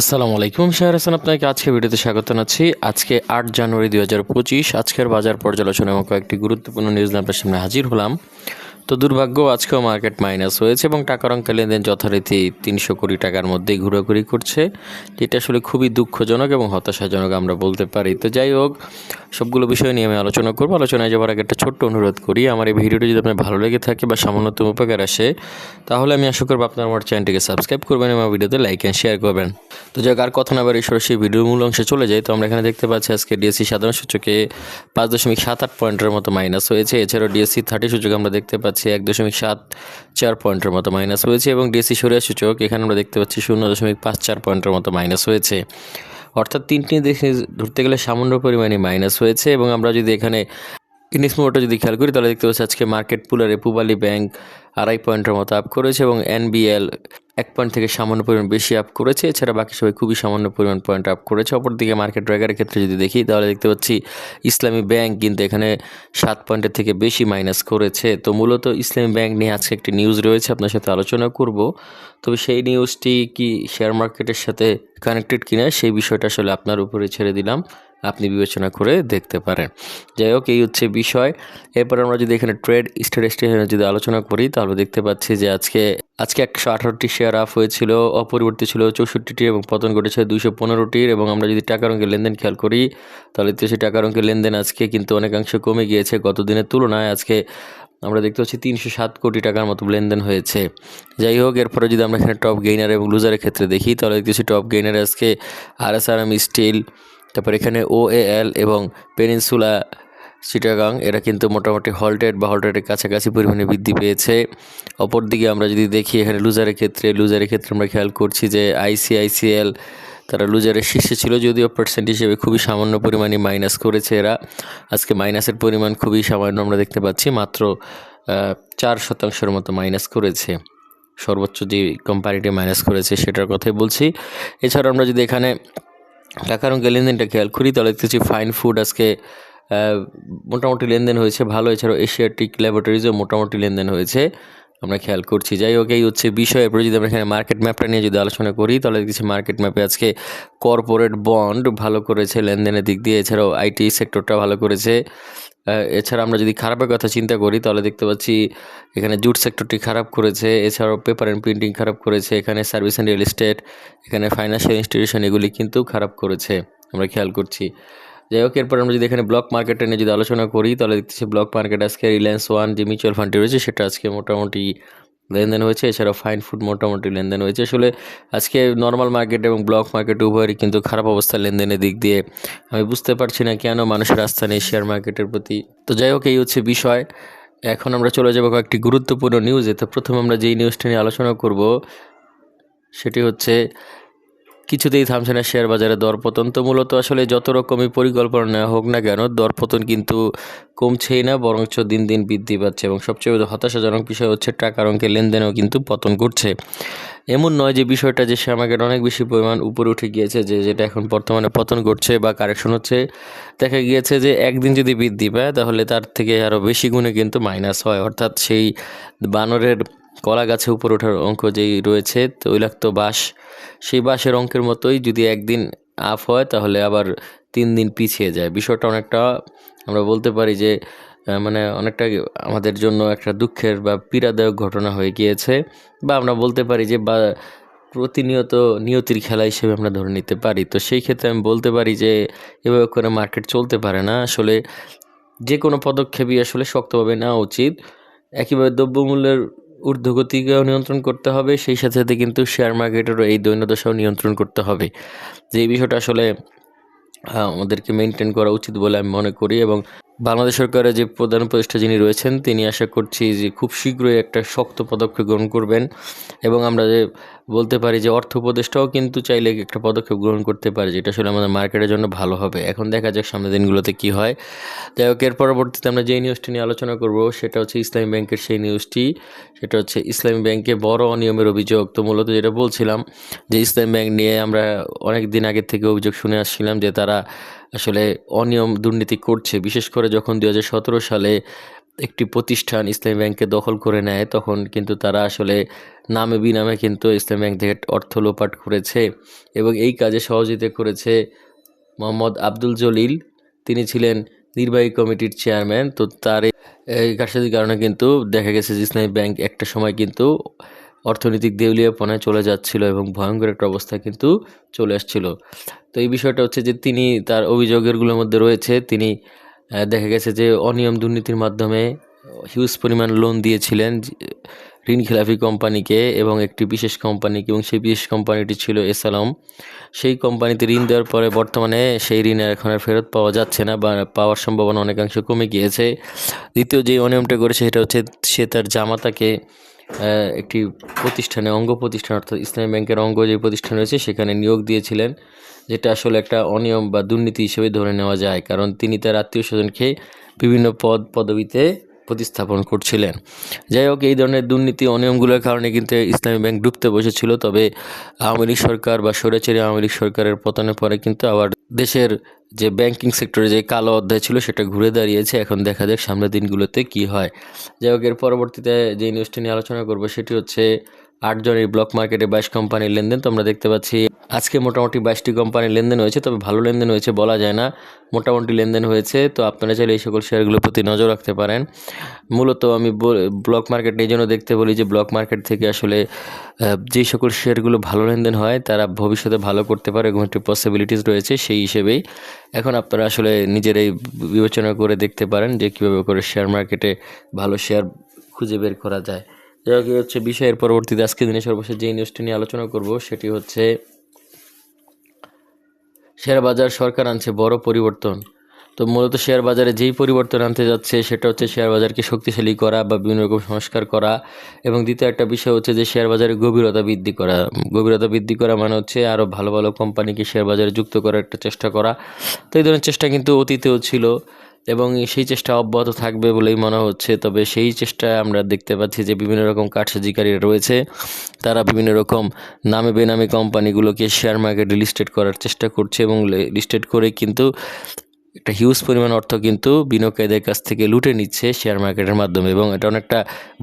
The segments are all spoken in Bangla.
আসসালামু আলাইকুম শাহর হাসান, আপনাকে আজকে ভিডিওতে স্বাগত জানাচ্ছি। আজকে আট জানুয়ারি দু হাজার পঁচিশ, আজকের বাজার পর্যালোচনা এবং কয়েকটি গুরুত্বপূর্ণ নিউজ আপনার সামনে হাজির হলাম। তো দুর্ভাগ্য, আজকেও মার্কেট মাইনাস হয়েছে এবং টাকার অঙ্কে লেনদেন যথারীতি তিনশো কোটি টাকার মধ্যেই ঘোরাঘুরি করছে, যেটা আসলে খুবই দুঃখজনক এবং হতাশাজনক আমরা বলতে পারি। তো যাই হোক, সবগুলো বিষয় নিয়ে আমি আলোচনা করব। আলোচনায় যাওয়ার আগে একটা ছোট্ট অনুরোধ করি। আমার এই ভিডিওটি যদি আপনার ভালো লেগে থাকে বা সামান্যতম উপকার আসে, তাহলে আমি আশা করব আপনার আমার চ্যানেলটিকে সাবস্ক্রাইব করবেন এবং ভিডিওতে লাইক অ্যান্ড শেয়ার করবেন। তো যাক, আর কথা না বাড়ি সরাসরি ভিডিওর মূল অংশে চলে যাই। তো আমরা এখানে দেখতে পাচ্ছি আজকে ডিএসসি সাধারণ সূচকে পাঁচ দশমিক সাত আট পয়েন্টের মতো মাইনাস হয়েছে। এছাড়াও ডিএসসি থার্টি সূচকে আমরা দেখতে পাচ্ছি এক দশমিক সাত চার পয়েন্টের মতো মাইনাস হয়েছে এবং ডিএসি সরিয়া সূচক, এখানে আমরা দেখতে পাচ্ছি শূন্য দশমিক পাঁচ চার পয়েন্টের মতো মাইনাস হয়েছে। অর্থাৎ তিনটি দেশে ধরতে গেলে সামান্য পরিমাণে মাইনাস হয়েছে এবং আমরা যদি এখানে ইনিস মুভটা যদি খেয়াল করি, তাহলে দেখতে পাচ্ছি আজকে মার্কেট পুলারে পুবালি ব্যাংক আড়াই পয়েন্টের মতো আপ করেছে এবং এনবিএল এক পয়েন্ট থেকে সামান্য পরিমাণ বেশি আপ করেছে। এছাড়া বাকি সবাই খুবই সামান্য পরিমাণ পয়েন্ট আপ করেছে। অপরদিকে মার্কেট ড্রাইগারের ক্ষেত্রে যদি দেখি, তাহলে দেখতে পাচ্ছি ইসলামী ব্যাংক কিন্তু এখানে সাত পয়েন্টের থেকে বেশি মাইনাস করেছে। তো মূলত ইসলামী ব্যাংক নিয়ে আজকে একটি নিউজ রয়েছে, আপনার সাথে আলোচনা করব। তবে সেই নিউজটি কি শেয়ার মার্কেটের সাথে কানেক্টেড কিনা, সেই বিষয়টা আসলে আপনার উপরে ছেড়ে দিলাম। আপনি বিবেচনা করে দেখতে পারেন। যাই হোক, এই হচ্ছে বিষয়। এরপর আমরা যদি এখানে ট্রেড স্ট্যাটিস্টিক্স যদি আলোচনা করি তাহলে দেখতে পাচ্ছি যে আজকে আজকে একশো আঠারোটি শেয়ার আপ হয়েছিল, অপরিবর্তিত ছিল চৌষট্টিটি এবং পতন ঘটেছে দুইশো পনেরোটির এবং আমরা যদি টাকার অঙ্কের লেনদেন খেয়াল করি, তাহলে তো সেই টাকার অঙ্কের লেনদেন আজকে কিন্তু অনেকাংশে কমে গিয়েছে গত দিনের তুলনায়। আজকে আমরা দেখতে পাচ্ছি তিনশো সাত কোটি টাকার মতো লেনদেন হয়েছে। যাই হোক, এরপরে যদি আমরা এখানে টপ গেইনার এবং লুজারের ক্ষেত্রে দেখি, তাহলে দেখতেছি টপ গেইনার আজকে R S R M steel তারপর এখানে ও এল এবং পেনিনসুলা চিটাগাং, এরা কিন্তু মোটামুটি হল্টেড বা হল্টেডের কাছাকাছি পরিমাণে বৃদ্ধি পেয়েছে। অপরদিকে আমরা যদি দেখি, এখানে লুজারের ক্ষেত্রে লুজারের ক্ষেত্রে আমরা খেয়াল করছি যে আইসিআইসিএল তারা লুজারের শীর্ষে ছিল, যদিও পার্সেন্ট হিসেবে খুবই সামান্য পরিমাণে মাইনাস করেছে এরা। আজকে মাইনাসের পরিমাণ খুবই সামান্য আমরা দেখতে পাচ্ছি, মাত্র চার শতাংশের মতো মাইনাস করেছে। সর্বোচ্চ যে কোম্পানিটি মাইনাস করেছে সেটার কথাই বলছি। এছাড়া আমরা যদি এখানে টাকার অঙ্কের লেনদেনটা খেয়াল করি, তাহলে দেখতেছি ফাইন ফুড আজকে মোটামুটি লেনদেন হয়েছে ভালো। এছাড়াও এশিয়াটিক ল্যাবরেটরিজও মোটামুটি লেনদেন হয়েছে। আমরা খেয়াল করছি। যাই হোক, এই হচ্ছে বিষয়। এরপরে যদি আমরা এখানে মার্কেট ম্যাপটা নিয়ে যদি আলোচনা করি, তাহলে দেখছি মার্কেট ম্যাপে আজকে কর্পোরেট বন্ড ভালো করেছে লেনদেনের দিক দিয়ে। এছাড়াও আইটি সেক্টরটা ভালো করেছে। এছাড়া আমরা যদি খারাপের কথা চিন্তা করি, তাহলে দেখতে পাচ্ছি এখানে জুট সেক্টরটি খারাপ করেছে। এছাড়াও পেপার অ্যান্ড প্রিন্টিং খারাপ করেছে। এখানে সার্ভিস অ্যান্ড রিয়েল এস্টেট এখানে ফাইন্যান্সিয়াল ইনস্টিটিউশন এগুলি কিন্তু খারাপ করেছে। আমরা খেয়াল করছি। যাই হোক, এরপর আমরা যদি এখানে ব্লক মার্কেটে নিয়ে যদি আলোচনা করি, তাহলে দেখতেছি ব্লক মার্কেট আজকে রিলায়েন্স ওয়ান যে মিউচুয়াল ফান্ডটি রয়েছে, সেটা আজকে মোটামুটি লেনদেন হয়েছে। এছাড়াও ফাইন ফুড মোটামুটি লেনদেন হয়েছে। আসলে আজকে নর্মাল মার্কেট এবং ব্লক মার্কেট উভয়েরই কিন্তু খারাপ অবস্থা লেনদেনের দিক দিয়ে। আমি বুঝতে পারছি না কেন মানুষের আস্থা নেই শেয়ার মার্কেটের প্রতি। তো যাই হোক, এই হচ্ছে বিষয়। এখন আমরা চলে যাব কয়েকটি গুরুত্বপূর্ণ নিউজে তো প্রথমে আমরা যেই নিউজটা নিয়ে আলোচনা করব, সেটি হচ্ছে কিছুতেই থামছে না শেয়ার বাজারে দরপতন। তো মূলত আসলে যত রকমই পরিকল্পনা নেওয়া হোক না কেন, দরপতন কিন্তু কমছেই না, বরঞ্চ দিন দিন বৃদ্ধি পাচ্ছে এবং সবচেয়ে হতাশাজনক বিষয় হচ্ছে টাকার অঙ্কের লেনদেনেও কিন্তু পতন ঘটছে। এমন নয় যে বিষয়টা যে শেয়ার মার্কেট অনেক বেশি পরিমাণ উপরে উঠে গিয়েছে, যে যেটা এখন বর্তমানে পতন ঘটছে বা কারেকশন হচ্ছে। দেখা গিয়েছে যে একদিন যদি বৃদ্ধি পায়, তাহলে তার থেকে আরও বেশি গুণে কিন্তু মাইনাস হয়। অর্থাৎ সেই বানরের কলা গাছে উপরে ওঠার অঙ্ক যেই রয়েছে তৈলাক্ত বাঁশ, সেই বাঁশের অঙ্কের মতোই যদি একদিন আপ হয়, তাহলে আবার তিন দিন পিছিয়ে যায়। বিষয়টা অনেকটা আমরা বলতে পারি যে মানে অনেকটা আমাদের জন্য একটা দুঃখের বা পীড়াদায়ক ঘটনা হয়ে গিয়েছে, বা আমরা বলতে পারি যে, বা প্রতিনিয়ত নিয়তির খেলা হিসেবে আমরা ধরে নিতে পারি। তো সেই ক্ষেত্রে আমি বলতে পারি যে, এভাবে করে মার্কেট চলতে পারে না। আসলে যে কোনো পদক্ষেপই আসলে শক্তভাবে নেওয়া উচিত। একইভাবে দ্রব্যমূল্যের ঊর্ধ্বগতিকেও নিয়ন্ত্রণ করতে হবে, সেই সাথে সাথে কিন্তু শেয়ার মার্কেটেরও এই দৈন্যদশাও নিয়ন্ত্রণ করতে হবে। যে বিষয়টা আসলে আমাদেরকে মেনটেন করা উচিত বলে আমি মনে করি এবং বাংলাদেশ সরকারের যে প্রধান উপদেষ্টা যিনি রয়েছেন, তিনি আশা করছি যে খুব শীঘ্রই একটা শক্ত পদক্ষেপ গ্রহণ করবেন এবং আমরা যে বলতে পারি যে অর্থ উপদেষ্টাও কিন্তু চাইলে একটা পদক্ষেপ গ্রহণ করতে পারে, যেটা আসলে আমাদের মার্কেটের জন্য ভালো হবে। এখন দেখা যাক সামনের দিনগুলোতে কি হয়। যাই হোক, এর পরবর্তীতে আমরা যেই নিউজটি নিয়ে আলোচনা করব, সেটা হচ্ছে ইসলামী ব্যাংকের সেই নিউজটি সেটা হচ্ছে ইসলামী ব্যাংকে বড় অনিয়মের অভিযোগ। তো মূলত যেটা বলছিলাম যে ইসলামী ব্যাংক নিয়ে আমরা অনেক দিন আগের থেকে অভিযোগ শুনে আসছিলাম যে তারা আসলে অনিয়ম দুর্নীতি করছে। বিশেষ করে যখন দু হাজার সতেরো সালে একটি প্রতিষ্ঠান ইসলামী ব্যাংকে দখল করে নেয়, তখন কিন্তু তারা আসলে নামে বিনামে কিন্তু ইসলামী ব্যাংক থেকে অর্থ লোপাট করেছে এবং এই কাজে সহযোগিতা করেছে মোহাম্মদ আব্দুল জলিল। তিনি ছিলেন নির্বাহী কমিটির চেয়ারম্যান। তো তার এই- কারণে কিন্তু দেখা গেছে যে ইসলামী ব্যাংক একটা সময় কিন্তু অর্থনৈতিক দেউলিয়াপনায় চলে যাচ্ছিল এবং ভয়ঙ্কর একটা অবস্থা কিন্তু চলে আসছিল। তো এই বিষয়টা হচ্ছে যে তিনি তার অভিযোগেরগুলোর মধ্যে রয়েছে, তিনি দেখা গেছে যে অনিয়ম দুর্নীতির মাধ্যমে হিউজ পরিমাণ লোন দিয়েছিলেন ঋণ খেলাফি কোম্পানিকে এবং একটি বিশেষ কোম্পানিকে এবং সেই বিশেষ কোম্পানিটি ছিল এসালম। সেই কোম্পানিতে ঋণ দেওয়ার পরে বর্তমানে সেই ঋণ এখন আর ফেরত পাওয়া যাচ্ছে না বা পাওয়ার সম্ভাবনা অনেকাংশ কমে গিয়েছে। দ্বিতীয় যে অনিয়মটা করেছে সেটা হচ্ছে সে তার জামাতাকে একটি প্রতিষ্ঠানে, অঙ্গ প্রতিষ্ঠান, অর্থাৎ ইসলামী ব্যাংকের অঙ্গ যে প্রতিষ্ঠান রয়েছে, সেখানে নিয়োগ দিয়েছিলেন, যেটা আসলে একটা অনিয়ম বা দুর্নীতি হিসেবে ধরে নেওয়া যায়। কারণ তিনি তার আত্মীয় স্বজনকে বিভিন্ন পদ পদবিতে প্রতিস্থাপন করছিলেন। যাই হোক, এই ধরনের দুর্নীতি অনিয়মগুলোর কারণে কিন্তু ইসলামী ব্যাংক ডুবতে বসেছিল। তবে আওয়ামী লীগ সরকার বা স্বৈরাচারী আওয়ামী লীগ সরকারের পতনের পরে কিন্তু আবার দেশের যে ব্যাংকিং সেক্টরে যে কালো অধ্যায় ছিল, সেটা ঘুরে দাঁড়িয়েছে। এখন দেখা যাক সামনের দিনগুলোতে কি হয়। যাই হোক, এর পরবর্তীতে যে নিউজটি নিয়ে আলোচনা করব, সেটি হচ্ছে আটজনের ব্লক মার্কেটে বাইশ কোম্পানির লেনদেন। তো আমরা দেখতে পাচ্ছি আজকে মোটামুটি বাইশটি কোম্পানির লেনদেন হয়েছে, তবে ভালো লেনদেন হয়েছে বলা যায় না। মোটামুটি লেনদেন হয়েছে, তো আপনারা চাইলে এই সকল শেয়ারগুলোর প্রতি নজর রাখতে পারেন। মূলত আমি বল- ব্লক মার্কেট এই জন্য দেখতে বলি যে ব্লক মার্কেট থেকে আসলে যে সকল শেয়ারগুলো ভালো লেনদেন হয়, তারা ভবিষ্যতে ভালো করতে পারে এবং একটি পসিবিলিটিস রয়েছে সেই হিসেবেই। এখন আপনারা আসলে নিজেরাই বিবেচনা করে দেখতে পারেন যে, কীভাবে করে শেয়ার মার্কেটে ভালো শেয়ার খুঁজে বের করা যায়। যাই হচ্ছে বিষয়ের পরবর্তীতে আজকে দিনে সর্বশেষ যে নিউজটি নিয়ে আলোচনা করব, সেটি হচ্ছে শেয়ার বাজার সরকার আনছে বড় পরিবর্তন। তো মূলত শেয়ার বাজারে যেই পরিবর্তন আনতে যাচ্ছে, সেটা হচ্ছে শেয়ার বাজারকে শক্তিশালী করা বা বিভিন্ন রকম সংস্কার করা। এবং দ্বিতীয় একটা বিষয় হচ্ছে যে, শেয়ার বাজারে গভীরতা বৃদ্ধি করা। গভীরতা বৃদ্ধি করা মানে হচ্ছে আরও ভালো ভালো কোম্পানিকে শেয়ার বাজারে যুক্ত করার একটা চেষ্টা করা। তো এই ধরনের চেষ্টা কিন্তু অতীতেও ছিল। এবং সেই চেষ্টা অব্যাহত থাকবে বলেই মনে হচ্ছে। তবে সেই চেষ্টায় আমরা দেখতে পাচ্ছি যে বিভিন্ন রকম কাঠসাজিকারীরা রয়েছে। তারা বিভিন্ন রকম নামে বেনামে কোম্পানিগুলোকে শেয়ার মার্কেটে লিস্টেড করার চেষ্টা করছে এবং লিস্টেড করে কিন্তু একটা হিউজ পরিমাণ অর্থ কিন্তু বিনিয়োগকারীদের কাছ থেকে লুটে নিচ্ছে শেয়ার মার্কেটের মাধ্যমে এবং এটা অনেকটা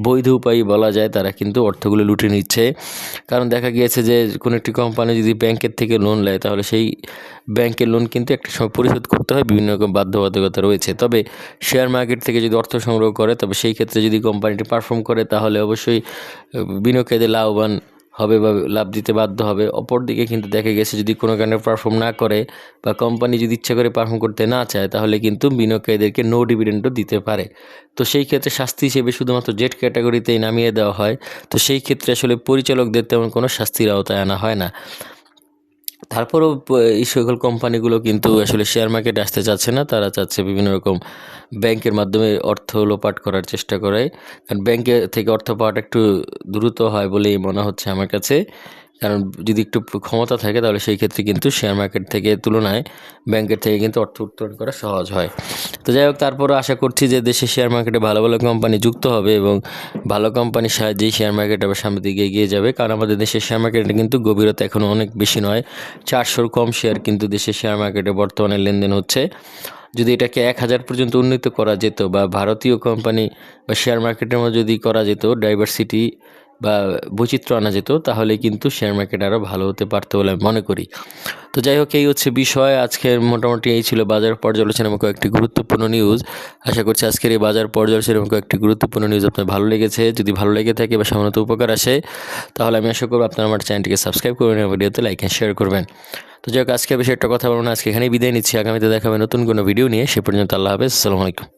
বৈধ উপায় বলা যায়, তারা কিন্তু অর্থগুলো লুটে নিচ্ছে। কারণ দেখা গিয়েছে যে কোনো একটি কোম্পানি যদি ব্যাংকের থেকে লোন নেয়, তাহলে সেই ব্যাংকের লোন কিন্তু একটা সময় পরিশোধ করতে হয়, বিভিন্ন রকম বাধ্যবাধকতা রয়েছে। তবে শেয়ার মার্কেট থেকে যদি অর্থ সংগ্রহ করে, তবে সেই ক্ষেত্রে যদি কোম্পানিটি পারফর্ম করে, তাহলে অবশ্যই বিনিয়োগকারীদের লাভবান হবে বা লাভ দিতে বাধ্য হবে। অপরদিকে কিন্তু দেখা গেছে যদি কোনো কারণে পারফর্ম না করে বা কোম্পানি যদি ইচ্ছা করে পারফর্ম করতে না চায়, তাহলে কিন্তু বিনিয়োগকারীদেরকে নো ডিভিডেন্ডও দিতে পারে। তো সেই ক্ষেত্রে শাস্তি হিসেবে শুধুমাত্র জেট ক্যাটাগরিতেই নামিয়ে দেওয়া হয়। তো সেই ক্ষেত্রে আসলে পরিচালকদের তেমন কোনো শাস্তির আওতায় আনা হয় না। তারপরেও এই সকল কোম্পানিগুলো কিন্তু আসলে শেয়ার মার্কেটে আসতে চাচ্ছে না। তারা চাচ্ছে বিভিন্ন রকম ব্যাংকের মাধ্যমে অর্থ লোপাট করার চেষ্টা করে। কারণ ব্যাংকে থেকে অর্থ পাওয়াটা একটু দ্রুত হয় বলেই মনে হচ্ছে আমার কাছে। কারণ যদি একটু ক্ষমতা থাকে তাহলে সেই ক্ষেত্রে কিন্তু শেয়ার মার্কেট থেকে তুলনায় ব্যাংকের থেকে কিন্তু অর্থ উত্তোলন করা সহজ হয়। তো যাই হোক, তারপরও আশা করছি যে দেশের শেয়ার মার্কেটে ভালো ভালো কোম্পানি যুক্ত হবে এবং ভালো কোম্পানির সাহায্যেই শেয়ার মার্কেট আবার সামনের দিকে এগিয়ে যাবে। কারণ আমাদের দেশের শেয়ার মার্কেটে কিন্তু গভীরতা এখনও অনেক বেশি নয়। চারশোর কম শেয়ার কিন্তু দেশের শেয়ার মার্কেটে বর্তমানে লেনদেন হচ্ছে। যদি এটাকে এক হাজার পর্যন্ত উন্নীত করা যেত বা ভারতীয় কোম্পানি বা শেয়ার মার্কেটের মধ্যে যদি করা যেত ডাইভার্সিটি বা বৈচিত্র্য আনা যেত তাহলে কিন্তু শেয়ার মার্কেট আরও ভালো হতে পারতো বলে আমি মনে করি। তো যাই হোক, এই হচ্ছে বিষয়। আজকের মোটামুটি এই ছিল বাজার পর্যালোচনা এবং কয়েকটি গুরুত্বপূর্ণ নিউজ আশা করছি আজকের এই বাজার পর্যালোচনা এবং কয়েকটি গুরুত্বপূর্ণ নিউজ আপনার ভালো লেগেছে। যদি ভালো লেগে থাকে বা সামান্য উপকার আসে, তাহলে আমি আশা করব আপনারা আমার চ্যানেলটিকে সাবস্ক্রাইব করবেন এবং ভিডিওতে লাইক অ্যান্ড শেয়ার করবেন। তো যাই হোক, আজকে বেশি একটা কথা বলব না, আজকে এখানেই বিদায় নিচ্ছি। আগামীতে দেখাবে নতুন কোনো ভিডিও নিয়ে। সে পর্যন্ত আল্লাহ হাফেজ। আসসালামু আলাইকুম।